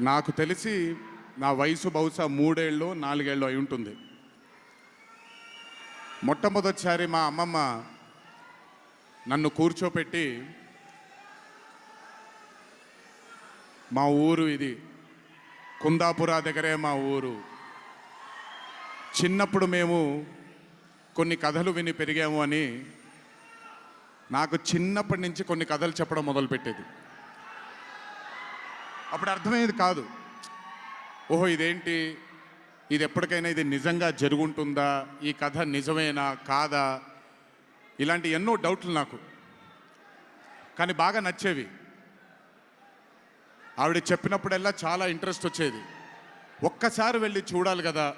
నాకు తెలిసి నా వయసు బహుశా మూడేళ్ళు నాలుగేళ్ళు అయి ఉంటుంది. మొట్టమొదటిసారి మా అమ్మమ్మ నన్ను కూర్చోపెట్టి మా ఊరు ఇది కుందాపురా దగ్గరే మా ఊరు. చిన్నప్పుడు మేము కొన్ని కథలు విని పెరిగాము అని నాకు చిన్నప్పటి నుంచి కొన్ని కథలు చెప్పడం మొదలుపెట్టేది. అప్పుడు అర్థమయ్యేది కాదు. ఓహో ఇదేంటి? ఇది ఎప్పటికైనా ఇది నిజంగా జరుగుంటుందా? ఈ కథ నిజమేనా? కాదా? ఇలాంటి ఎన్నో డౌట్లు నాకు. కానీ బాగా నచ్చేవి. ఆవిడ చెప్పినప్పుడల్లా చాలా ఇంట్రెస్ట్ వచ్చేది. ఒక్కసారి వెళ్ళి చూడాలి కదా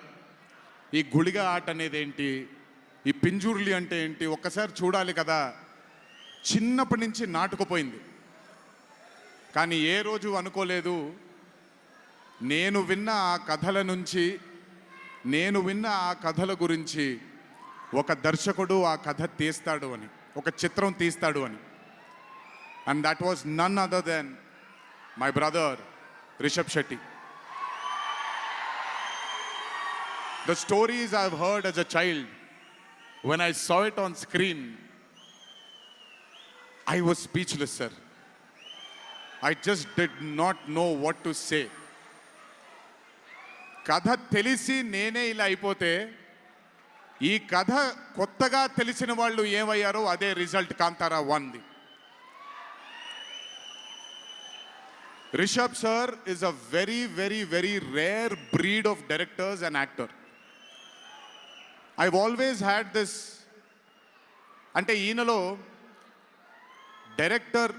ఈ గుళిగ ఆట అనేది ఏంటి ఈ పింజూర్లి అంటే ఏంటి? ఒక్కసారి చూడాలి కదా. చిన్నప్పటి నుంచి నాటుకుపోయింది. కానీ ఏ రోజు అనుకోలేదు. నేను విన్న ఆ కథల నుంచి నేను విన్న ఆ కథల గురించి ఒక దర్శకుడు ఆ కథ తీస్తాడు అని ఒక చిత్రం తీస్తాడు అని. And that was none other than my brother Rishab Shetty the stories I heard as a child when I saw it on screen I was speechless sir I just did not know what to say కథ తెలిసి నేనే ఇలా అయిపోతే ఈ కథ కొత్తగా తెలిసిన వాళ్ళు ఏమయ్యారో అదే result Kantara వన్ది. Rishab sir is a very very very rare breed of directors and actor I always had this అంటే ఈయనలో డైరెక్టర్